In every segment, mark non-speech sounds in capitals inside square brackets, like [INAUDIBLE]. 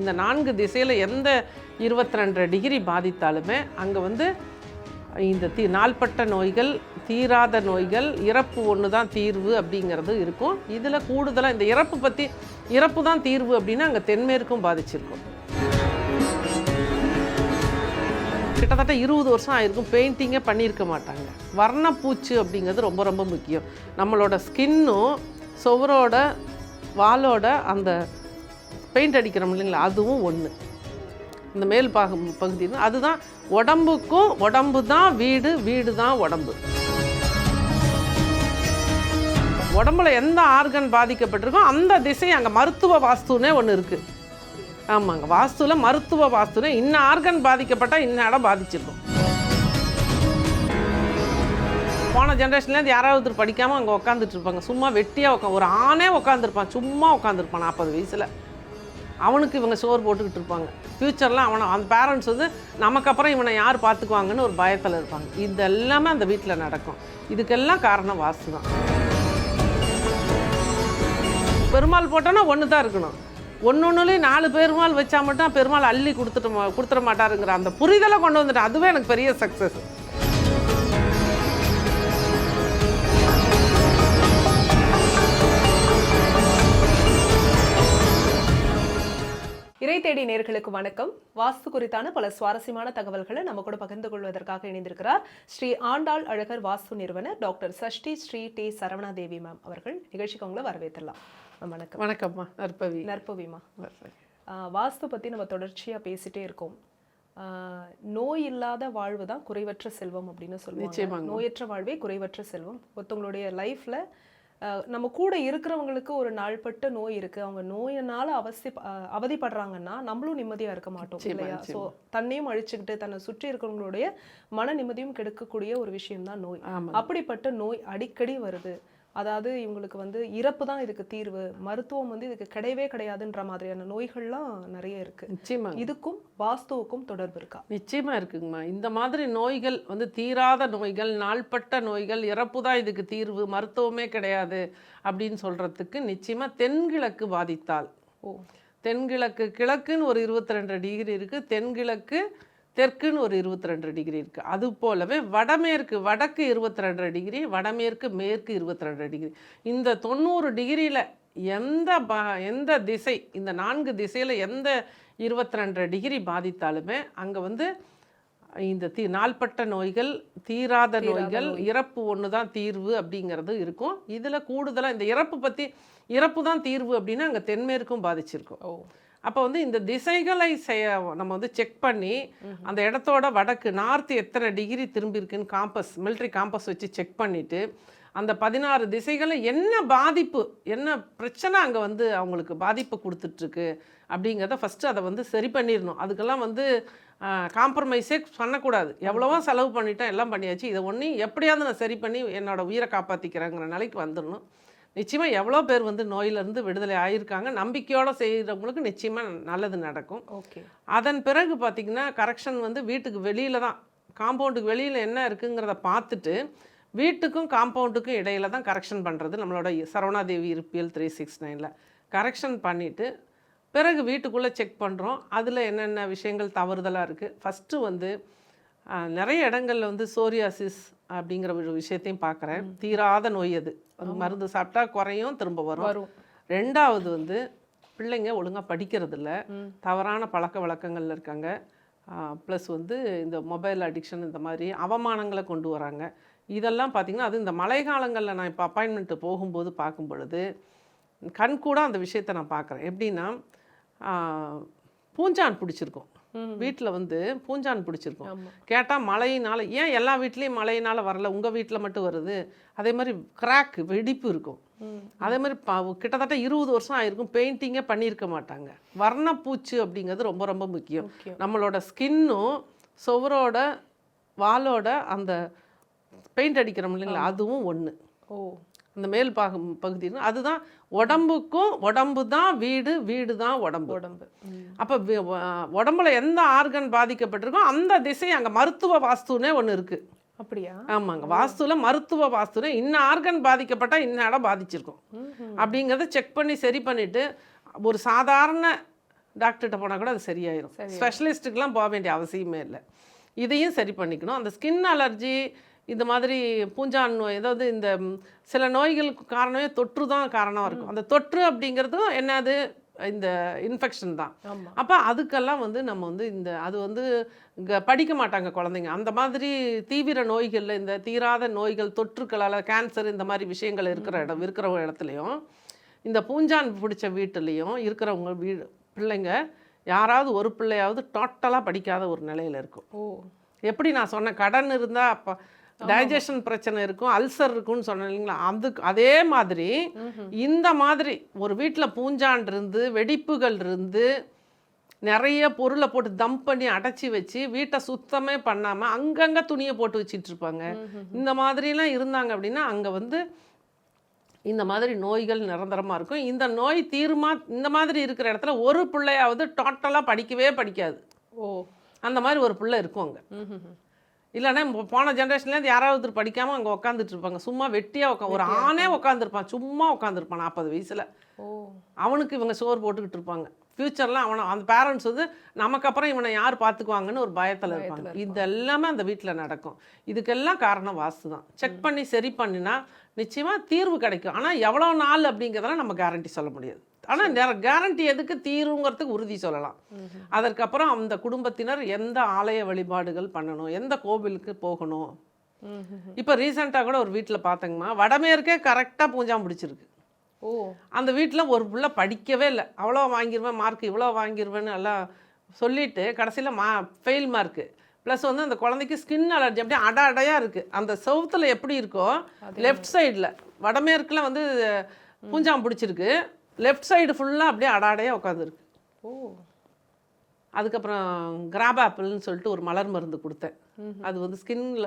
இந்த நான்கு திசையில் எந்த இருபத்தி ரெண்டு டிகிரி பாதித்தாலுமே அங்கே வந்து இந்த தீ நாள்பட்ட நோய்கள் தீராத நோய்கள் இறப்பு ஒன்று தான் தீர்வு அப்படிங்கிறது இருக்கும். இதில் கூடுதலாக இந்த இறப்பு பற்றி இறப்பு தான் தீர்வு அப்படின்னா அங்கே தென்மேற்கும் பாதிச்சிருக்கும். கிட்டத்தட்ட இருபது வருஷம் ஆயிருக்கும். பெயிண்டிங்கே பண்ணியிருக்க மாட்டாங்க. வர்ணப்பூச்சு அப்படிங்கிறது ரொம்ப ரொம்ப முக்கியம். நம்மளோட ஸ்கின்னும் சுவரோட வாலோட அந்த பெயிண்ட் அடிக்கிறோம் இல்லைங்களா? அதுவும் ஒன்று இந்த மேல் பாகம் பகுதி அதுதான் உடம்புக்கும் உடம்பு தான் வீடு வீடு தான் உடம்பு. உடம்புல எந்த ஆர்கன் பாதிக்கப்பட்டிருக்கோ அந்த திசை அங்கே மருத்துவ வாஸ்துன்னே ஒன்று இருக்குது ஆமாங்க. வாஸ்துவில் மருத்துவ வாஸ்துன்னு இன்ன ஆர்கன் பாதிக்கப்பட்டால் இன்ன இடம் பாதிச்சிருக்கும். போன ஜென்ரேஷன்லேருந்து யாராவது ஒருத்தர் படிக்காமல் அங்கே உட்காந்துட்டு இருப்பாங்க. சும்மா வெட்டியாக உட்கா ஒரு ஆணே உட்காந்துருப்பான் சும்மா உட்காந்துருப்பான் நாற்பது வயசில். அவனுக்கு இவங்க சோறு போட்டுக்கிட்டு இருப்பாங்க. ஃப்யூச்சரில் அவனை அந்த பேரண்ட்ஸ் வந்து நமக்கு அப்புறம் இவனை யார் பார்த்துக்குவாங்கன்னு ஒரு பயத்தில் இருப்பாங்க. இது எல்லாமே அந்த வீட்டில் நடக்கும். இதுக்கெல்லாம் காரணம் வாஸ்து தான். பெருமாள் போட்டோன்னா ஒன்று தான் இருக்கணும். ஒன்று ஒன்றுலேயும் நாலு பெருமாள் வச்சா மட்டும் பெருமாள் அள்ளி கொடுத்துட்டு மா- கொடுத்துட மாட்டாருங்கிற அந்த புரிதலை கொண்டு வந்துட்டேன். அதுவே எனக்கு பெரிய சக்ஸஸ் இறை தேடி நேர்களுக்கு வணக்கம். வாஸ்து குறித்தான பல சுவாரஸ்யமான தகவல்களை நம்ம கூட பகிர்ந்து கொள்வதற்காக இணைந்திருக்கிறார் ஸ்ரீ ஆண்டாள் அழகர் வாஸ்து நிறுவனர் doctor Sashti Sri T Saravanadevi ma'am அவர்கள். நிகழ்ச்சிக்கு அவங்கள வரவேற்றலாம் வணக்கம். வணக்கம்மா. நற்பவி. நற்பவிமா. வாஸ்து பத்தி நம்ம தொடர்ச்சியா பேசிட்டே இருக்கோம். நோய் இல்லாத வாழ்வு தான் குறைவற்ற செல்வம் அப்படின்னு சொல்லுவாங்க. நோயற்ற வாழ்வே குறைவற்ற செல்வம். ஒருத்தவங்களுடைய லைஃப்ல நம்ம கூட இருக்கிறவங்களுக்கு ஒரு நாள்பட்ட நோய் இருக்கு. அவங்க நோயினால அவசி அவதிப்படுறாங்கன்னா நம்மளும் நிம்மதியா இருக்க மாட்டோம் இல்லையா? ஸோ தன்னையும் அழிச்சுக்கிட்டு தன்னை சுற்றி இருக்கிறவங்களுடைய மன நிம்மதியும் கெடுக்கக்கூடிய ஒரு விஷயம் தான் நோய் அப்படிப்பட்ட நோய் அடிக்கடி வருது. அதாவது இவங்களுக்கு வந்து இறப்பு தான் இதுக்கு தீர்வு. மருத்துவம் வந்து இதுக்கு கிடையவே கிடையாதுன்ற மாதிரியான நோய்கள்லாம் நிறைய இருக்கு. நிச்சயமாங்க இதுக்கும் வாஸ்துவுக்கும் தொடர்பு இருக்கா? நிச்சயமா இருக்குங்கம்மா. இந்த மாதிரி நோய்கள் வந்து தீராத நோய்கள் நாள்பட்ட நோய்கள் இறப்பு தான் இதுக்கு தீர்வு மருத்துவமே கிடையாது அப்படின்னு சொல்றதுக்கு நிச்சயமா தென்கிழக்கு பாதித்தால். ஓ. தென்கிழக்கு கிழக்குன்னு ஒரு இருபத்தி ரெண்டு டிகிரி இருக்குது தென்கிழக்கு தெற்குன்னு ஒரு இருபத்தி ரெண்டு டிகிரி இருக்குது அது போலவே வடமேற்கு வடக்கு இருபத்தி ரெண்டு டிகிரி வடமேற்கு மேற்கு இருபத்தி ரெண்டு டிகிரி இந்த தொண்ணூறு டிகிரியில் எந்த ப எந்த திசை இந்த நான்கு திசையில் எந்த இருபத்தி ரெண்டு டிகிரி பாதித்தாலுமே அங்கே வந்து இந்த தீ நாள்பட்ட நோய்கள் தீராத நோய்கள் இறப்பு ஒன்று தான் தீர்வு அப்படிங்கிறது இருக்கும். இதில் கூடுதலாக இந்த இறப்பு பற்றி இறப்பு தான் தீர்வு அப்படின்னா அங்கே தென்மேற்கும் பாதிச்சிருக்கும். ஓ. அப்போ வந்து இந்த திசைகளை செய்ய நம்ம வந்து செக் பண்ணி அந்த இடத்தோட வடக்கு நார்த் எத்தனை டிகிரி திரும்பி இருக்குன்னு காம்பஸ் மிலிட்ரி காம்பஸ் வச்சு செக் பண்ணிவிட்டு அந்த பதினாறு திசைகளை என்ன பாதிப்பு என்ன பிரச்சனை அங்கே வந்து அவங்களுக்கு பாதிப்பு கொடுத்துட்ருக்கு அப்படிங்கிறத ஃபஸ்ட்டு அதை வந்து சரி பண்ணிடணும். அதுக்கெல்லாம் வந்து காம்ப்ரமைஸே பண்ணக்கூடாது. எவ்வளவோ செலவு பண்ணிட்டேன் எல்லாம் பண்ணியாச்சு. இதை ஒன்று எப்படியாவது நான் சரி பண்ணி என்னோட உயிரை காப்பாற்றிக்கிறேங்கிற நிலைக்கு வந்துடணும். நிச்சயமாக எவ்வளோ பேர் வந்து நோயிலிருந்து விடுதலை ஆகியிருக்காங்க நம்பிக்கையோடு செய்கிறவங்களுக்கு நிச்சயமாக நல்லது நடக்கும். ஓகே. அதன் பிறகு பார்த்திங்கன்னா கரெக்ஷன் வந்து வீட்டுக்கு வெளியில் தான் காம்பவுண்டுக்கு வெளியில் என்ன இருக்குங்கிறத பார்த்துட்டு வீட்டுக்கும் காம்பவுண்டுக்கும் இடையில தான் கரெக்ஷன் பண்ணுறது நம்மளோட சரவணாதேவி இருப்பியல் த்ரீ சிக்ஸ் நைனில் கரெக்ஷன் பண்ணிவிட்டு பிறகு வீட்டுக்குள்ளே செக் பண்ணுறோம் அதில் என்னென்ன விஷயங்கள் தவறுதலாக இருக்குது ஃபஸ்ட்டு வந்து நிறைய இடங்கள்ல வந்து சோரியாசிஸ் அப்படிங்கிற ஒரு விஷயத்தையும் பார்க்குறேன். தீராத நோய் அது. அது மருந்து சாப்பிட்டா குறையும் திரும்ப வரும். வரும். ரெண்டாவது வந்து பிள்ளைங்க ஒழுங்காக படிக்கிறதில்ல. தவறான பழக்க வழக்கங்கள்ல இருக்காங்க. ப்ளஸ் வந்து இந்த மொபைல் அடிக்ஷன் இந்த மாதிரி அவமானங்களை கொண்டு வராங்க. இதெல்லாம் பார்த்திங்கன்னா அது இந்த மழை காலங்களில் நான் இப்போ அப்பாயின்மெண்ட்டு போகும்போது பார்க்கும் பொழுது கண் கூட அந்த விஷயத்தை நான் பார்க்குறேன். எப்படின்னா பூஞ்சான் பிடிச்சிருக்கும். வீட்டில் வந்து பூஞ்சான் பிடிச்சிருக்கும். கேட்டால் மழையினால ஏன் எல்லா வீட்லேயும் மழையினால வரல? உங்கள் வீட்டில் மட்டும் வருது. அதே மாதிரி கிராக் வெடிப்பு இருக்கும். அதே மாதிரி ப கிட்டத்தட்ட இருபது வருஷம் ஆயிருக்கும். பெயிண்டிங்கே பண்ணியிருக்க மாட்டாங்க. வர்ணப்பூச்சு அப்படிங்கிறது ரொம்ப ரொம்ப முக்கியம். முக்கியம். நம்மளோட ஸ்கின்னும் சுவரோட வாலோட அந்த பெயிண்ட் அடிக்கிறோம் இல்லைங்களா? அதுவும் ஒன்று ஓ. அந்த மேல் பாகம் பகுதி அதுதான் உடம்புக்கும் உடம்பு தான் வீடு வீடு தான் உடம்பு. உடம்பு. அப்போ உடம்புல எந்த ஆர்கன் பாதிக்கப்பட்டிருக்கோ அந்த திசை அங்கே மருத்துவ வாஸ்துன்னே ஒன்று இருக்குது அப்படியா? ஆமாங்க. வாஸ்துவில் மருத்துவ வாஸ்துல இன்ன ஆர்கன் பாதிக்கப்பட்டால் இன்ன இடம் பாதிச்சிருக்கும். அப்படிங்கிறத செக் பண்ணி சரி பண்ணிவிட்டு ஒரு சாதாரண டாக்டர்கிட்ட போனால் கூட அது சரியாயிரும். ஸ்பெஷலிஸ்ட்டுக்கெலாம் போக வேண்டிய அவசியமே இல்லை. இதையும் சரி பண்ணிக்கணும். அந்த ஸ்கின் அலர்ஜி இந்த மாதிரி பூஞ்சான் நோய் அதாவது இந்த சில நோய்களுக்கு காரணமே தொற்று தான் காரணமாக இருக்கும் அந்த தொற்று அப்படிங்கிறதும் என்னது? இந்த இன்ஃபெக்ஷன் தான். அப்போ அதுக்கெல்லாம் வந்து நம்ம வந்து இந்த அது வந்து இங்கே படிக்க மாட்டாங்க குழந்தைங்க. அந்த மாதிரி தீவிர நோய்களில் இந்த தீராத நோய்கள் தொற்றுக்களால் கேன்சர் இந்த மாதிரி விஷயங்கள் இருக்கிற இடம் இருக்கிற இடத்துலையும் இந்த பூஞ்சான் பிடிச்ச வீட்டுலேயும் இருக்கிறவங்க வீடு பிள்ளைங்க யாராவது ஒரு பிள்ளையாவது டோட்டலாக படிக்காத ஒரு நிலையில் இருக்கும். ஓ. எப்படி நான் சொன்னேன்? கடன் இருந்தால் அப்போ டைஜஷன் பிரச்சனை இருக்கும் அல்சர் இருக்கும்னு சொன்னேன் இல்லைங்களா? அதுக்கு அதே மாதிரி இந்த மாதிரி ஒரு வீட்டில் பூஞ்சான் இருந்து வெடிப்புகள் இருந்து நிறைய பொருளை போட்டு தம் பண்ணி அடைச்சி வச்சு வீட்டை சுத்தமே பண்ணாமல் அங்கங்கே துணியை போட்டு வச்சிட்டு இருப்பாங்க. இந்த மாதிரிலாம் இருந்தாங்க அப்படின்னா அங்கே வந்து இந்த மாதிரி நோய்கள் நிரந்தரமாக இருக்கும். இந்த நோய் தீருமா இந்த மாதிரி இருக்கிற இடத்துல ஒரு பிள்ளையாவது டோட்டலாக படிக்கவே படிக்காது. ஓ. அந்த மாதிரி ஒரு பிள்ளை இருக்கும் அங்கே. இல்லைன்னா இப்போ போன ஜென்ரேஷன்லேருந்து யாராவது ஒருத்தர் படிக்காமல் அங்கே உட்காந்துட்டு இருப்பாங்க சும்மா வெட்டியாக உட்கா ஒரு ஆணே உட்காந்துருப்பான் சும்மா உட்காந்துருப்பான் நாற்பது வயசில். அவனுக்கு இவங்க சோறு போட்டுக்கிட்டு இருப்பாங்க. ஃப்யூச்சரில் அவனை அந்த பேரண்ட்ஸ் வந்து நமக்கு அப்புறம் இவனை யார் பார்த்துக்குவாங்கன்னு ஒரு பயத்தில் இருப்பாங்க. இது எல்லாமே அந்த வீட்டில் நடக்கும். இதுக்கெல்லாம் காரணம் வாஸ்து தான். செக் பண்ணி சரி பண்ணினா நிச்சயமாக தீர்வு கிடைக்கும். ஆனால் எவ்வளோ நாள் அப்படிங்கிறதெல்லாம் நம்ம கேரண்டி சொல்ல முடியாது. ஆனால் கேரண்டி எதுக்கு தீர்வுங்கிறதுக்கு உறுதி சொல்லலாம். அதற்கப்புறம் அந்த குடும்பத்தினர் எந்த ஆலய வழிபாடுகள் பண்ணணும் எந்த கோவிலுக்கு போகணும். இப்போ ரீசெண்டாக கூட ஒரு வீட்டில் பார்த்தேங்கம்மா வடமேற்கே கரெக்டாக பூஞ்சாம் பிடிச்சிருக்கு ஓ. அந்த வீட்டில் ஒரு புள்ள படிக்கவே இல்லை. அவ்வளோ வாங்கிடுவேன் மார்க் இவ்வளோ வாங்கிடுவேன்னு எல்லாம் சொல்லிட்டு கடைசியில் மா ஃபெயில் மார்க்கு ப்ளஸ் வந்து அந்த குழந்தைக்கு ஸ்கின் அலர்ஜி அப்படியே அட அடையாக இருக்குது அந்த செவுத்தில் எப்படி இருக்கோ லெஃப்ட் சைடில் வடமேற்கில் வந்து பூஞ்சாம் பிடிச்சிருக்கு லெஃப்ட் சைடு ஃபுல்லாக அப்படியே அட அடையாக உட்காந்துருக்கு ஓ. அதுக்கப்புறம் கிராப் ஆப்பிள்னு சொல்லிட்டு ஒரு மலர் மருந்து கொடுத்தேன். அது வந்து ஸ்கின்ல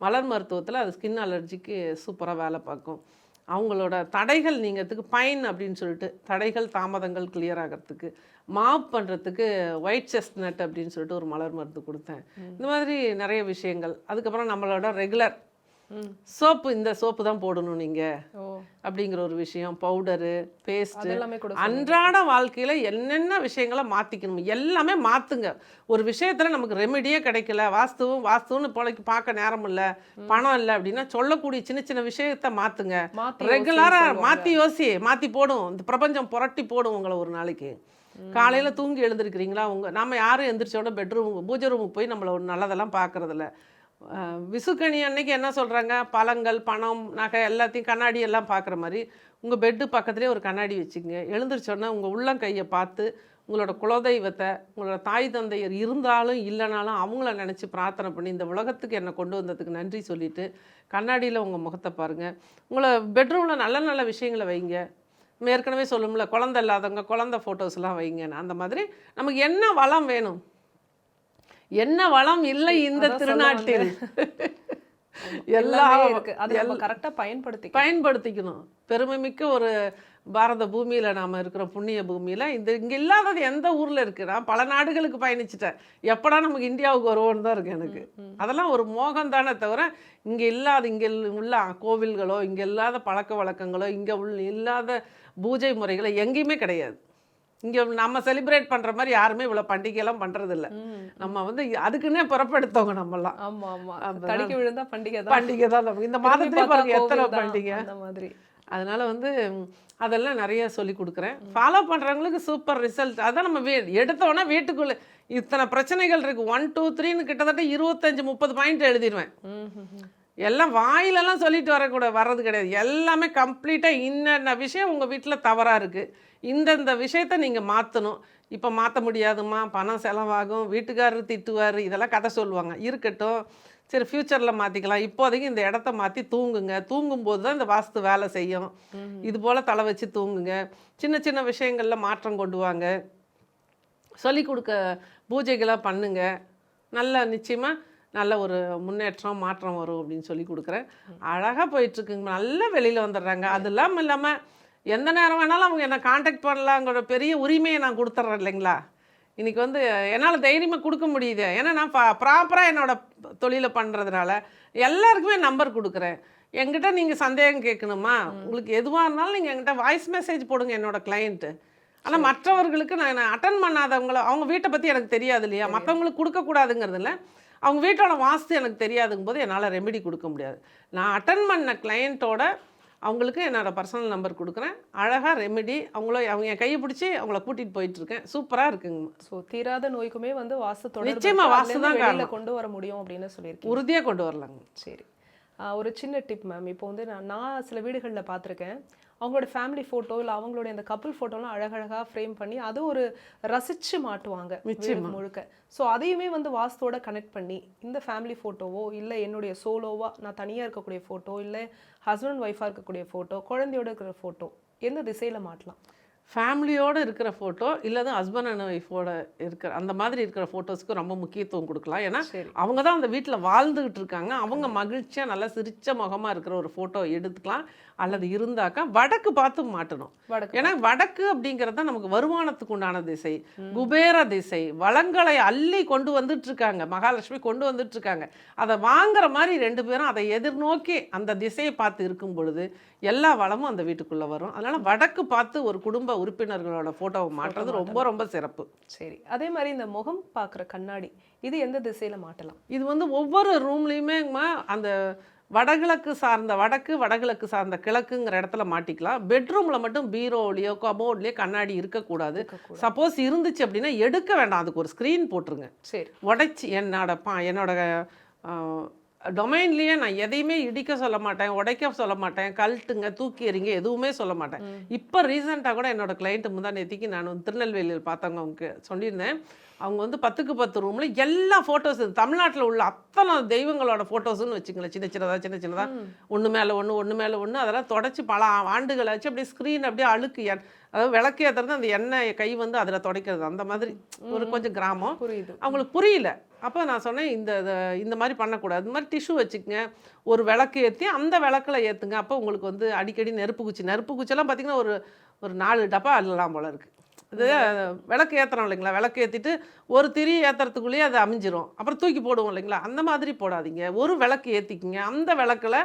மலர் மருத்துவத்தில் அது ஸ்கின் அலர்ஜிக்கு சூப்பராக வேலை பார்க்கும். அவங்களோட தடைகள் நீங்கிறதுக்கு பைன் அப்படின்னு சொல்லிட்டு தடைகள் தாமதங்கள் கிளியர் ஆகிறதுக்கு மாப் பண்ணுறதுக்கு ஒயிட் செஸ்ட்நட் அப்படின்னு சொல்லிட்டு ஒரு மலர் மருந்து கொடுத்தேன். இந்த மாதிரி நிறைய விஷயங்கள். அதுக்கப்புறம் நம்மளோட ரெகுலர் சோப்பு இந்த சோப்பு தான் போடணும் நீங்கள் அப்படிங்கிற ஒரு விஷயம். Powder paste. அன்றாட வாழ்க்கையில் என்னென்ன விஷயங்களை மாற்றிக்கணும் எல்லாமே மாற்றுங்க ஒரு விஷயத்தில் நமக்கு ரெமெடியே கிடைக்கல. வாஸ்துவும் வாஸ்துன்னு இப்போதைக்கு பார்க்க நேரம் இல்லை பணம் இல்லை அப்படின்னா சொல்லக்கூடிய சின்ன சின்ன விஷயத்த மாற்றுங்க மாத்தி ரெகுலராக மாற்றி யோசி மாற்றி போடும். இந்த பிரபஞ்சம் புரட்டி போடும் உங்களை ஒரு நாளைக்கு. காலையில் தூங்கி எழுந்திருக்கிறீங்களா? உங்க நாம யாரும் எந்திரிச்சோட பெட்ரூம் பூஜை ரூமுக்கு போய் நம்மளை ஒரு நல்லதெல்லாம் பார்க்கறதில்ல. விசுக்கணி அன்னைக்கு என்ன சொல்கிறாங்க பழங்கள் பணம் நகை எல்லாத்தையும் கண்ணாடி எல்லாம் பார்க்குற மாதிரி உங்கள் பெட்டு பக்கத்துலேயே ஒரு கண்ணாடி வச்சுக்கோங்க. எழுந்திரிச்சோன்னா உங்கள் உள்ளங்கையை பார்த்து உங்களோட குலதெய்வத்தை உங்களோட தாய் தந்தையர் இருந்தாலும் இல்லைனாலும் அவங்கள நினச்சி பிரார்த்தனை பண்ணி இந்த உலகத்துக்கு என்னை கொண்டு வந்ததுக்கு நன்றி சொல்லிட்டு கண்ணாடியில் உங்கள் முகத்தை பாருங்கள் உங்களை பெட்ரூமில் நல்ல நல்ல விஷயங்களை வைங்க. ஏற்கனவே சொல்லும்ல குழந்த இல்லாதவங்க குழந்த ஃபோட்டோஸ்லாம் வைங்கன்னு. அந்த மாதிரி நமக்கு என்ன வளம் வேணும்? என்ன வளம் இல்லை இந்த திருநாட்டில். [LAUGHS] எல்லா எல்லாமே இருக்கு. அது நம்ம கரெக்டா பயன்படுத்தி பயன்படுத்திக்கணும். பெருமைமிக்க ஒரு பாரத பூமியில் நாம் இருக்கிற புண்ணிய பூமியில். இந்த இங்கே இல்லாதது எந்த ஊரில் இருக்குது நான் பல நாடுகளுக்கு பயணிச்சிட்டேன். எப்படா நமக்கு இந்தியாவுக்கு வருவோன்னு தான் இருக்கு எனக்கு. அதெல்லாம் ஒரு மோகம் தானே தவிர இங்கே இல்லாத இங்கே உள்ள கோவில்களோ இங்கே இல்லாத பழக்க வழக்கங்களோ இங்கே உள்ள இல்லாத பூஜை முறைகளோ எங்கேயுமே கிடையாது. இங்கே நம்ம செலிப்ரேட் பண்ணுற மாதிரி யாருமே இவ்வளோ பண்டிகையெல்லாம் பண்ணுறதில்ல. நம்ம வந்து அதுக்குன்னே புறப்படுத்தவங்க நம்மலாம் ஆமா ஆமா. அதெல்லாம் தடிக்கு விழுந்தா பண்டிகை தான். பண்டிகை தான் நமக்கு இந்த மாதத்துலேயே பாருங்க எத்தனை பண்டிகை. அந்த மாதிரி. அதனால வந்து அதெல்லாம் நிறைய சொல்லி கொடுக்குறேன். ஃபாலோ பண்ணுறவங்களுக்கு சூப்பர் ரிசல்ட் அதான் நம்ம வீ எடுத்தோடனே வீட்டுக்குள்ளே இத்தனை பிரச்சனைகள் இருக்குது ஒன் டூ த்ரீன்னு கிட்டத்தட்ட இருபத்தஞ்சு முப்பது பாயிண்ட் எழுதிடுவேன். எல்லாம் வாயிலெல்லாம் சொல்லிட்டு வரக்கூட வர்றது கிடையாது. எல்லாமே கம்ப்ளீட்டாக இன்னென்ன விஷயம் உங்கள் வீட்டில் தவறாக இருக்குது இந்தந்த விஷயத்த நீங்கள் மாற்றணும் இப்போ மாற்ற முடியாதும்மா பணம் செலவாகும் வீட்டுக்காரர் திட்டுவார் இதெல்லாம் கதை சொல்லுவாங்க. இருக்கட்டும் சரி ஃப்யூச்சரில் மாற்றிக்கலாம் இப்போதைக்கு இந்த இடத்த மாற்றி தூங்குங்க. தூங்கும்போது தான் இந்த வாஸ்து வேலை செய்யும். இது போல் தலை வச்சு தூங்குங்க. சின்ன சின்ன விஷயங்களில் மாற்றம் கொண்டு வாங்க. சொல்லி கொடுக்க பூஜைகளை பண்ணுங்க. நல்ல நிச்சயமாக நல்ல ஒரு முன்னேற்றம் மாற்றம் வரும் அப்படின்னு சொல்லி கொடுக்குறேன். அழகாக போயிட்டுருக்குங்க. நல்லா வெளியில் வந்துடுறாங்க. அது இல்லாமல் இல்லாமல் எந்த நேரம் வேணாலும் அவங்க என்னை காண்டாக்ட் பண்ணலாங்கிற பெரிய உரிமையை நான் கொடுத்துட்றேன் இல்லைங்களா? இன்றைக்கி வந்து என்னால் தைரியமாக கொடுக்க முடியுது. ஏன்னா நான் ப்ராப்பராக என்னோட தொழிலை பண்ணுறதுனால எல்லாருக்குமே நம்பர் கொடுக்குறேன். என்கிட்ட நீங்கள் சந்தேகம் கேட்கணுமா? உங்களுக்கு எதுவாக இருந்தாலும் நீங்கள் என்கிட்ட வாய்ஸ் மெசேஜ் போடுங்க என்னோட கிளைண்ட்டு ஆனால் மற்றவர்களுக்கு நான் அட்டன் பண்ணாதவங்கள அவங்க வீட்டை பற்றி எனக்கு தெரியாது இல்லையா? மற்றவங்களுக்கு கொடுக்கக்கூடாதுங்கிறது இல்லை. அவங்க வீட்டோட வாஸ்து எனக்கு தெரியாதுங்கும் போது என்னால் ரெமெடி கொடுக்க முடியாது. நான் அட்டன் பண்ண கிளையண்ட்டோட அவங்களுக்கு என்னோட பர்சனல் நம்பர் கொடுக்குறேன். அழகாக ரெமெடி அவங்கள அவங்க என் கையை பிடிச்சி அவங்கள கூட்டிகிட்டு போயிட்டுருக்கேன் சூப்பராக இருக்குங்க. ஸோ தீராத நோய்க்குமே வந்து வாஸ்து தொடர்பு நிச்சயமா இருக்கு. வாஸ்து அதுல தான். கொண்டு வர முடியும் அப்படின்னு சொல்லியிருக்கீங்க. உறுதியாக கொண்டு வரலாங்க. சரி. ஒரு சின்ன டிப் மேம் இப்போ வந்து நான் நான் சில வீடுகளில் பார்த்துருக்கேன். அவங்களோட ஃபேமிலி ஃபோட்டோ இல்லை அவங்களுடைய அந்த கப்பிள் ஃபோட்டோலாம் அழகழகா ஃப்ரேம் பண்ணி அது ஒரு ரசிச்சு மாட்டுவாங்க. முழுக்க. ஸோ அதையுமே வந்து வாஸ்தோட கனெக்ட் பண்ணி இந்த ஃபேமிலி ஃபோட்டோவோ இல்லை என்னுடைய சோலோவா நான் தனியாக இருக்கக்கூடிய ஃபோட்டோ இல்லை ஹஸ்பண்ட் ஒய்ஃபாக இருக்கக்கூடிய ஃபோட்டோ குழந்தையோட இருக்கிற ஃபோட்டோ எந்த திசையில் மாட்டலாம். ஃபேமிலியோடு இருக்கிற ஃபோட்டோ இல்லது ஹஸ்பண்ட் அண்ட் ஒய்ஃபோட இருக்கிற அந்த மாதிரி இருக்கிற ஃபோட்டோஸ்க்கு ரொம்ப முக்கியத்துவம் கொடுக்கலாம். ஏன்னா அவங்க தான் அந்த வீட்டில் வாழ்ந்துகிட்டு இருக்காங்க. அவங்க மகிழ்ச்சியாக நல்லா சிரிச்ச முகமாக இருக்கிற ஒரு ஃபோட்டோ எடுத்துக்கலாம். அல்லது இருந்தாக்கா வடக்கு பார்த்து மாட்டணும். ஏன்னா வடக்கு அப்படிங்கிறது தான் நமக்கு வருமானத்துக்கு உண்டான திசை குபேர திசை வளங்களை அள்ளி கொண்டு வந்துட்டு இருக்காங்க மகாலட்சுமி கொண்டு வந்துட்டு இருக்காங்க அதை வாங்குற மாதிரி ரெண்டு பேரும் அதை எதிர்நோக்கி அந்த திசையை பார்த்து இருக்கும் பொழுது எல்லா வளமும் அந்த வீட்டுக்குள்ள வரும். அதனால வடக்கு பார்த்து ஒரு குடும்ப உறுப்பினர்களோட போட்டோவை மாட்டுறது ரொம்ப ரொம்ப சிறப்பு. சரி. அதே மாதிரி இந்த முகம் பார்க்குற கண்ணாடி இது எந்த திசையில் மாட்டலாம்? இது வந்து ஒவ்வொரு ரூம்லேயுமே அந்த வடகிழக்கு சார்ந்த வடக்கு வடகிழக்கு சார்ந்த கிழக்குங்கிற இடத்துல மாட்டிக்கலாம். பெட்ரூமில் மட்டும் பீரோலையோ கபோர்ட்லேயோ கண்ணாடி இருக்கக்கூடாது. சப்போஸ் இருந்துச்சு அப்படின்னா எடுக்க வேண்டாம். அதுக்கு ஒரு ஸ்க்ரீன் போட்டுருங்க. சரி. உடைச்சி என்னோட பா என்னோட டொமைன்லேயே நான் எதையுமே இடிக்க சொல்ல மாட்டேன் உடைக்க சொல்ல மாட்டேன். கழட்டுங்க தூக்கி எறிங்க எதுவுமே சொல்ல மாட்டேன். இப்போ ரீசெண்டாக கூட என்னோட கிளைண்ட் முந்தா நேத்திக்கு நான் திருநெல்வேலியில் பார்த்தவங்க அவங்க சொல்லியிருந்தேன். அவங்க வந்து பத்துக்கு பத்து ரூமில் எல்லா ஃபோட்டோஸ் தமிழ்நாட்டில் உள்ள அத்தனை தெய்வங்களோட ஃபோட்டோஸ்னு வச்சுங்களேன் சின்ன சின்னதாக சின்ன சின்னதாக ஒன்று மேலே ஒன்று ஒன்று மேலே ஒன்று அதெல்லாம் தொடச்சி பல ஆண்டுகள் ஆச்சு. அப்படியே ஸ்க்ரீன் அப்படியே அழுக்கு எண் அதாவது விளக்கு ஏற்றுறது அந்த எண்ணெய் கை வந்து அதில் துடைக்கிறது. அந்த மாதிரி. ஒரு கொஞ்சம் கிராமம். புரியுது. அவங்களுக்கு புரியல. அப்போ நான் சொன்னேன் இந்த இத- இந்த மாதிரி பண்ணக்கூடாது. இந்த மாதிரி டிஷ்யூ வச்சுக்கங்க. ஒரு விளக்கு ஏற்றி அந்த விளக்கில் ஏற்றுங்க அப்போ உங்களுக்கு வந்து அடிக்கடி நெருப்பு குச்சி. நெருப்பு குச்சியெல்லாம் பார்த்தீங்கன்னா ஒரு ஒரு நாலு டப்பா அள்ளலாம் போல இருக்குது இது விளக்கு ஏற்றுறோம் இல்லைங்களா? விளக்கு ஏற்றிட்டு ஒரு திரி ஏற்றுறதுக்குள்ளேயே அது அமைஞ்சிரும். அப்புறம் தூக்கி போடுவோம் இல்லைங்களா? அந்த மாதிரி போடாதீங்க. ஒரு விளக்கு ஏற்றிக்கிங்க அந்த விளக்குல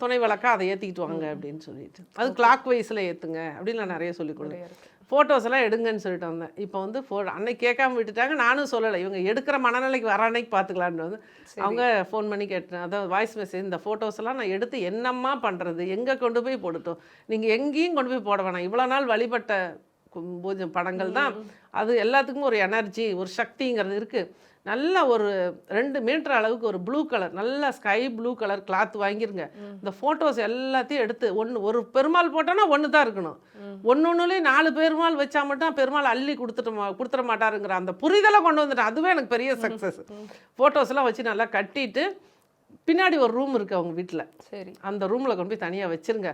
துணை விளக்கா அதை ஏற்றிக்கிட்டு வாங்க அப்படின்னு சொல்லிட்டு. அது கிளாக் வைஸில் ஏற்றுங்க அப்படின்னு நான் நிறைய சொல்லிக் இருக்கு. ஃபோட்டோஸ் எல்லாம் எடுங்கன்னு சொல்லிட்டு வந்தேன். இப்போ வந்து ஃபோ அன்னைக்கு கேட்காம விட்டுட்டாங்க. நானும் சொல்லலை. இவங்க எடுக்கிற மனநிலைக்கு வர அன்னைக்கு பார்த்துக்கலான்னு வந்து அவங்க ஃபோன் பண்ணி கேட்டேன். அதாவது வாய்ஸ் மெசேஜ் இந்த ஃபோட்டோஸ் எல்லாம் நான் எடுத்து என்னம்மா பண்ணுறது எங்கே கொண்டு போய் போடட்டும்? நீங்கள் எங்கேயும் கொண்டு போய் போட வேணாம். இவ்வளோ நாள் வழிபட்ட பூஜை படங்கள் தான். அது எல்லாத்துக்கும் ஒரு எனர்ஜி ஒரு சக்திங்கிறது இருக்குது நல்ல ஒரு ரெண்டு மீட்டர் அளவுக்கு ஒரு ப்ளூ கலர் நல்ல ஸ்கை ப்ளூ கலர் கிளாத் வாங்கிருங்க. இந்த ஃபோட்டோஸ் எல்லாத்தையும் எடுத்து ஒன்று ஒரு பெருமாள் போட்டோன்னா ஒன்று தான் இருக்கணும். ஒன்று ஒன்றுலேயும் நாலு பெருமாள் வச்சா மட்டும் பெருமாள் அள்ளி கொடுத்துட்டு கொடுத்துட மாட்டாருங்கிற அந்த புரிதலை கொண்டு வந்துட்டேன் அதுவே எனக்கு பெரிய சக்ஸஸ் ஃபோட்டோஸ்லாம் வச்சு நல்லா கட்டிட்டு பின்னாடி ஒரு ரூம் இருக்குது அவங்க வீட்டில் சரி. அந்த ரூமில் கொண்டு போய் தனியாக வச்சிருங்க.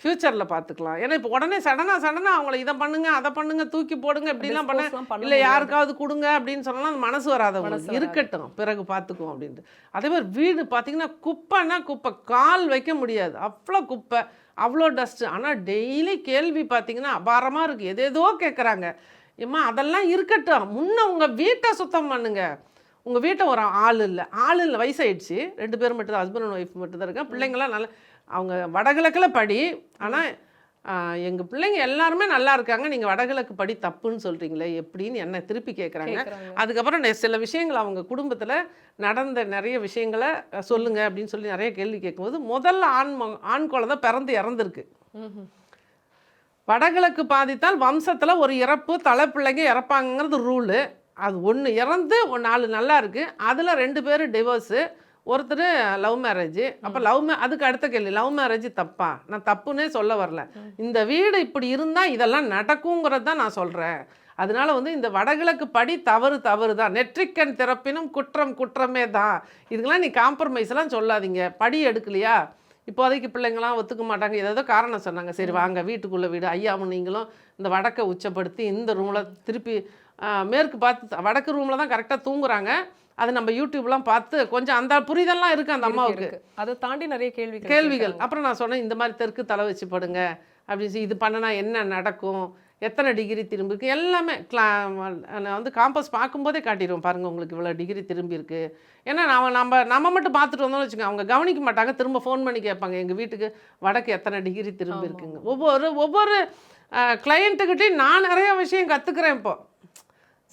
ஃப்யூச்சரில் பார்த்துக்கலாம். ஏன்னா இப்போ உடனே சடனாக சடனாக அவங்கள இதை பண்ணுங்க அதை பண்ணுங்க தூக்கி போடுங்க இப்படிலாம் பண்ண இல்லை. யாருக்காவது கொடுங்க அப்படின்னு சொன்னா அந்த மனசு வராதவங்க. இருக்கட்டும் பிறகு பார்த்துக்குவோம் அப்படின்ட்டு. அதே மாதிரி வீடு பார்த்தீங்கன்னா குப்பைன்னா குப்பை. கால் வைக்க முடியாது. அவ்வளோ குப்பை அவ்வளோ டஸ்ட்டு ஆனால் டெய்லி கேள்வி பார்த்தீங்கன்னா அபாரமாக இருக்குது எதேதோ கேட்குறாங்க ஏம்மா அதெல்லாம் இருக்கட்டும். முன்ன உங்கள் வீட்டை சுத்தம் பண்ணுங்க. உங்கள் வீட்டை ஒரு ஆள் இல்லை. ஆள் இல்லை வயசாயிடுச்சு. ரெண்டு பேரும் மட்டும் தான் ஹஸ்பண்ட் அண்ட் ஒய்ஃப் மட்டும் தான் இருக்காங்க. பிள்ளைங்களாம் நல்லா அவங்க வடகிழக்கில் படி ஆனால் எங்கள் பிள்ளைங்க எல்லாருமே நல்லா இருக்காங்க. நீங்கள் வடகிழக்கு படி தப்புன்னு சொல்கிறீங்களே எப்படின்னு என்ன திருப்பி கேட்குறாங்க. அதுக்கப்புறம் சில விஷயங்கள் அவங்க குடும்பத்தில் நடந்த நிறைய விஷயங்களை அஹ், சொல்லுங்க அப்படின்னு சொல்லி நிறைய கேள்வி கேட்கும்போது முதல்ல ஆண் ஆண் குழந்தை பிறந்து இறந்துருக்கு. வடகிழக்கு பாதித்தால் வம்சத்தில் ஒரு இறப்பு தலைப்பிள்ளைங்க இறப்பாங்கங்கிறது ரூலு அது ஒன்று இறந்து ஒரு நாலு நல்லா இருக்குது அதில் ரெண்டு பேர் டிவோர்ஸு ஒருத்தர் லவ் மேரேஜ். அப்போ லவ் மே அதுக்கு அடுத்த கேள்வி லவ் மேரேஜ் தப்பா? நான் தப்புன்னே சொல்ல வரல. இந்த வீடு இப்படி இருந்தால் இதெல்லாம் நடக்குங்கிறது தான் நான் சொல்கிறேன் அதனால வந்து இந்த வடகிழக்கு படி தவறு தவறு தான். நெற்றிக்கண் திறப்பினும் குற்றம் குற்றமே தான். இதுக்கெல்லாம் நீ காம்ப்ரமைஸ்லாம் சொல்லாதீங்க. படி எடுக்கலையா? இப்போதைக்கு பிள்ளைங்களாம் ஒத்துக்க மாட்டாங்க. ஏதோ காரணம் சொன்னாங்க. சரி வாங்க வீட்டுக்குள்ளே வீடு. ஐயாவும் நீங்களும் இந்த வடக்கை உச்சப்படுத்தி இந்த ரூமில் திருப்பி மேற்கு பார்த்து வடக்கு ரூமில் தான் கரெக்டாக தூங்குறாங்க. அது நம்ம யூடியூப்லாம் பார்த்து கொஞ்சம் அந்த புரிதல்லாம் இருக்குது அந்த அம்மாவுக்கு. அதை தாண்டி நிறைய கேள்விகள் கேள்விகள். அப்புறம் நான் சொன்னேன் இந்த மாதிரி தெற்கு தலை வச்சு படுங்க அப்படின்னு இது பண்ணனா என்ன நடக்கும்? எத்தனை டிகிரி திரும்பி இருக்கு? எல்லாமே கிளா நான் வந்து காம்பஸ் பார்க்கும்போதே காட்டிடுவோம் பாருங்கள் உங்களுக்கு இவ்வளோ டிகிரி திரும்பி இருக்கு. ஏன்னா நம்ம நம்ம நம்ம மட்டும் பார்த்துட்டு வந்தோம்னு வச்சுக்கோங்க அவங்க கவனிக்க மாட்டாங்க திரும்ப ஃபோன் பண்ணி கேட்பாங்க எங்கள் வீட்டுக்கு வடக்கு எத்தனை டிகிரி திரும்பி இருக்குங்க. ஒவ்வொரு ஒவ்வொரு கிளையண்ட்டுக்கிட்டே நான் நிறைய விஷயம் கற்றுக்குறேன் இப்போ.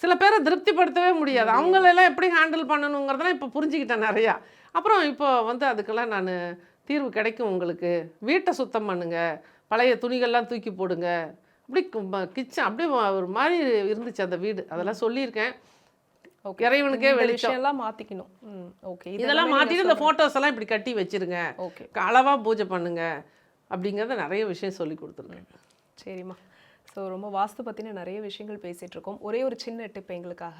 சில பேரை திருப்திப்படுத்தவே முடியாது. அவங்களெல்லாம் எப்படி ஹேண்டில் பண்ணணுங்கிறதெல்லாம் இப்போ புரிஞ்சுக்கிட்டேன் நிறையா. அப்புறம் இப்போ வந்து அதுக்கெல்லாம் நான் தீர்வு கிடைக்கும் உங்களுக்கு. வீட்டை சுத்தம் பண்ணுங்க. பழைய துணிகள்லாம் தூக்கி போடுங்க. அப்படி கிச்சன் அப்படியே ஒரு மாதிரி இருந்துச்சு அந்த வீடு. அதெல்லாம் சொல்லியிருக்கேன். இறைவனுக்கே வெளிச்சம். விஷயம்லாம் மாத்திக்கணும். ம். ஓகே. இதெல்லாம் மாற்றிட்டு இந்த ஃபோட்டோஸ் எல்லாம் இப்படி கட்டி வச்சிருங்க. ஓகே. அளவாக பூஜை பண்ணுங்க. அப்படிங்கிறத நிறைய விஷயம் சொல்லி கொடுத்துருக்கேன். சரிம்மா. ஸோ ரொம்ப வாஸ்து பத்தின நிறைய விஷயங்கள் பேசிட்டு இருக்கோம். ஒரே ஒரு சின்ன டிப் எங்களுக்காக.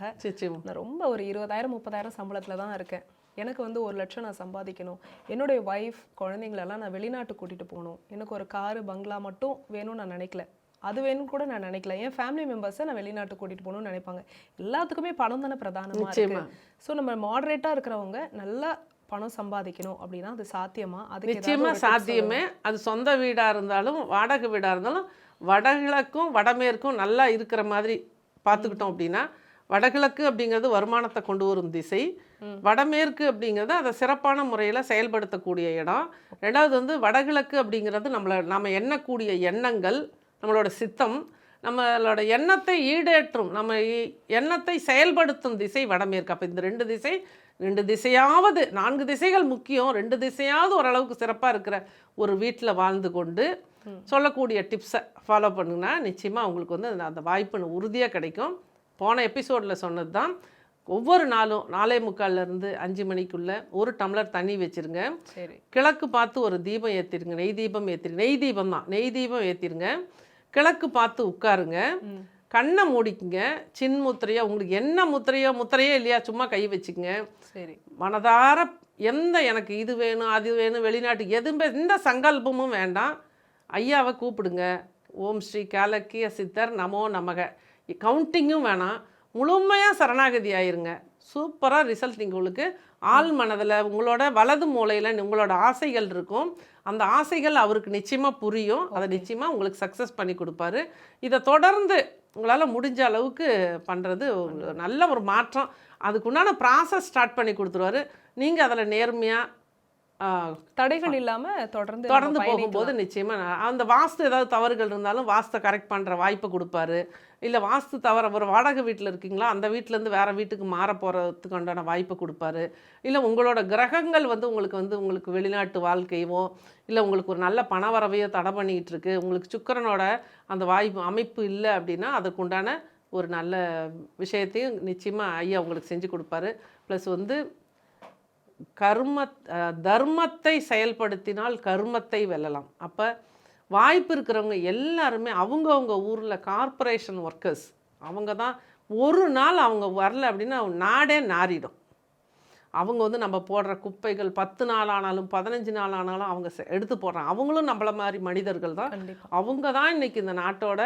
நான் ரொம்ப ஒரு இருபதாயிரம் முப்பதாயிரம் சம்பளத்துல தான் இருக்கேன். எனக்கு வந்து ஒரு லட்சம் நான் சம்பாதிக்கணும். என்னுடைய ஒய்ஃப் குழந்தைங்களெல்லாம் நான் வெளிநாட்டு கூட்டிட்டு போகணும். எனக்கு ஒரு காரு பங்களா மட்டும் வேணும்னு நான் நினைக்கல. அது வேணும்னு கூட நான் நினைக்கல. என் ஃபேமிலி மெம்பர்ஸை நான் வெளிநாட்டு கூட்டிட்டு போகணும்னு நினைப்பாங்க. எல்லாத்துக்குமே பணம் தானே பிரதானமா நிச்சயமா. இருக்கு ஸோ நம்ம மாடரேட்டா இருக்கிறவங்க நல்லா பணம் சம்பாதிக்கணும் அப்படின்னா அது சாத்தியமா? அதுக்கு ஏதாவது நிச்சயமா ஒரு tips சாத்தியமே. அது சொந்த வீடாக இருந்தாலும் வாடகை வீடாக இருந்தாலும் வடகிழக்கும் வடமேற்கும் நல்லா இருக்கிற மாதிரி பார்த்துக்கிட்டோம் அப்படின்னா வடகிழக்கு அப்படிங்கிறது வருமானத்தை கொண்டு வரும் திசை. வடமேற்கு அப்படிங்கிறது அதை சிறப்பான முறையில் செயல்படுத்தக்கூடிய இடம். ரெண்டாவது வந்து வடகிழக்கு அப்படிங்கிறது நம்மளை நம்ம எண்ணக்கூடிய எண்ணங்கள் நம்மளோட சித்தம் நம்மளோட எண்ணத்தை ஈடேற்றும் நம்ம எண்ணத்தை செயல்படுத்தும் திசை வடமேற்கு. அப்போ இந்த ரெண்டு திசை ரெண்டு திசையாவது நான்கு திசைகள் முக்கியம். ரெண்டு திசையாவது ஓரளவுக்கு சிறப்பாக இருக்கிற ஒரு வீட்டில் வாழ்ந்து கொண்டு சொல்லக்கூடிய டிப்ஸை ஃபாலோ பண்ணுங்கன்னா நிச்சயமாக உங்களுக்கு வந்து அந்த- அந்த வாய்ப்பு உறுதியாக கிடைக்கும். போன எபிசோடில் சொன்னது தான் ஒவ்வொரு நாளும் நாலே முக்கால்லேருந்து அஞ்சு மணிக்குள்ளே ஒரு டம்ளர் தண்ணி வச்சுருங்க. சரி. கிழக்கு பார்த்து ஒரு தீபம் ஏற்றிருங்க நெய் தீபம் ஏற்றிருங்க நெய் தீபம் தான். நெய் தீபம் ஏற்றிருங்க கிழக்கு பார்த்து உட்காருங்க. கண்ணை மூடிக்குங்க. சின் முத்திரையோ உங்களுக்கு என்ன முத்திரையோ முத்திரையோ இல்லையா? சும்மா கை வச்சுக்கங்க. சரி. மனதார எந்த எனக்கு இது வேணும் அது வேணும் வெளிநாட்டுக்கு எதுவுமே எந்த சங்கல்பமும் வேண்டாம். ஐயாவை கூப்பிடுங்க. ஓம் ஸ்ரீ காலக்கிய சித்தர் நமோ நமக. கவுண்டிங்கும் வேணாம். முழுமையாக சரணாகதி ஆயிருங்க. சூப்பராக ரிசல்ட் உங்களுக்கு. ஆள் மனதில் உங்களோட வலது மூலையில் உங்களோட ஆசைகள் இருக்கும். அந்த ஆசைகள் அவருக்கு நிச்சயமாக புரியும். அதை நிச்சயமாக உங்களுக்கு சக்ஸஸ் பண்ணி கொடுப்பாரு. இதை தொடர்ந்து உங்களால் முடிஞ்ச அளவுக்கு பண்ணுறது நல்ல ஒரு மாற்றம். அதுக்குண்டான ப்ராசஸ் ஸ்டார்ட் பண்ணி கொடுத்துருவாரு. நீங்கள் அதில் நேர்மையாக தடைகள் இல்லாம தொடர்ந்து தொடர்ந்து. போகும்போது நிச்சயமா அந்த வாஸ்து ஏதாவது தவறுகள் இருந்தாலும் வாஸ்தை கரெக்ட் பண்ற வாய்ப்பை கொடுப்பாரு. இல்ல வாஸ்து தவற ஒரு வாடகை வீட்டில் இருக்கீங்களா அந்த வீட்ல இருந்து வேற வீட்டுக்கு மாற போறதுக்கு உண்டான வாய்ப்பை கொடுப்பாரு. இல்ல உங்களோட கிரகங்கள் வந்து உங்களுக்கு வந்து உங்களுக்கு வெளிநாட்டு வாழ்க்கையோ இல்ல உங்களுக்கு ஒரு நல்ல பண வரவையோ தடை பண்ணிக்கிட்டு இருக்கு. உங்களுக்கு சுக்கிரனோட அந்த வாய்ப்பு அமைப்பு இல்லை அப்படின்னா அதுக்கு உண்டான ஒரு நல்ல விஷயத்தையும் நிச்சயமா ஐயா உங்களுக்கு செஞ்சு கொடுப்பாரு. ப்ளஸ் வந்து கர்ம தர்மத்தை செயல்படுத்தினால் கர்மத்தை வெல்லலாம். அப்போ வாய்ப்பு இருக்கிறவங்க எல்லாருமே அவங்கவங்க ஊரில் கார்ப்பரேஷன் ஒர்க்கர்ஸ் அவங்க தான் ஒரு நாள் அவங்க வரல அப்படின்னா நாடே நாறிடும். அவங்க வந்து நம்ம போடுற குப்பைகள் பத்து நாள் ஆனாலும் பதினஞ்சு நாள் ஆனாலும் அவங்க எடுத்து போடுறாங்க. அவங்களும் நம்மள மாதிரி மனிதர்கள் தான். அவங்க தான் இன்னைக்கு இந்த நாட்டோட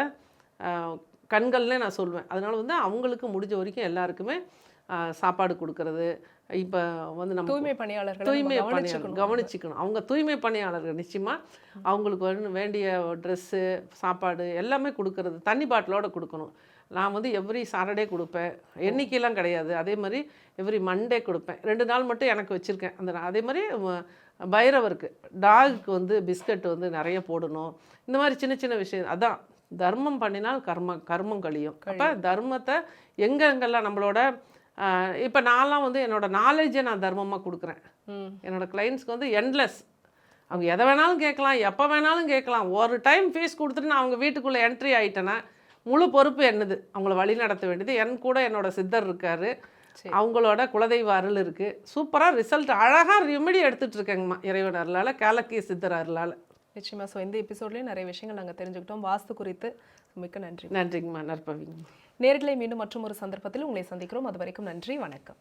கண்கள்னே நான் சொல்லுவேன் அதனால வந்து அவங்களுக்கு முடிஞ்ச வரைக்கும் எல்லாருக்குமே சாப்பாடு கொடுக்கறது இப்போ வந்து நம்ம தூய்மை பணியாளர்கள் தூய்மை பணியாளர் கவனிச்சுக்கணும். அவங்க தூய்மை பணியாளர்கள் நிச்சயமாக அவங்களுக்கு வந்து வேண்டிய ட்ரெஸ்ஸு சாப்பாடு எல்லாமே கொடுக்கறது தண்ணி பாட்டிலோட கொடுக்கணும். நான் வந்து எவ்ரி சாட்டர்டே கொடுப்பேன். எண்ணிக்கையெல்லாம் கிடையாது. அதே மாதிரி எவ்ரி மண்டே கொடுப்பேன். ரெண்டு நாள் மட்டும் எனக்கு வச்சுருக்கேன். அந்த அதே மாதிரி பைரவருக்கு டாகுக்கு வந்து பிஸ்கட் வந்து நிறைய போடணும். இந்த மாதிரி சின்ன சின்ன விஷயம். அதான் தர்மம் பண்ணினால் கர்ம கர்மம் கழியும். அப்போ தர்மத்தை எங்கெங்கெல்லாம் நம்மளோட இப்போ நான்லாம் வந்து என்னோட நாலேஜை நான் தர்மமாக கொடுக்குறேன். ம் என்னோட கிளைண்ட்ஸ்க்கு வந்து எண்ட்லெஸ் அவங்க எதை வேணாலும் கேட்கலாம் எப்போ வேணாலும் கேட்கலாம். ஒரு டைம் ஃபீஸ் கொடுத்துட்டு நான் அவங்க வீட்டுக்குள்ளே என்ட்ரி ஆயிட்டேன்னா முழு பொறுப்பு என்னது? அவங்கள வழி நடத்த வேண்டியது. என் கூட என்னோட சித்தர் இருக்காரு. அவங்களோட குலதெய்வ அருள் இருக்குது சூப்பராக ரிசல்ட் அழகாக ரெமெடி எடுத்துட்டு இருக்கேங்கம்மா இறைவன் அருளால் காலக்கிய சித்தர் அருளால். நிச்சயமா. ஸோ இந்த எபிசோட்லயும் நிறைய விஷயங்கள் நாங்க தெரிஞ்சுக்கிட்டோம். வாஸ்து குறித்து மிக்க நன்றி. நன்றிங்கம்மா நற்பவிங்கம்மா. நேர்களை மீண்டும் மற்றும் ஒரு சந்தர்ப்பத்தில் உங்களை சந்திக்கிறோம். அது வரைக்கும் நன்றி வணக்கம்.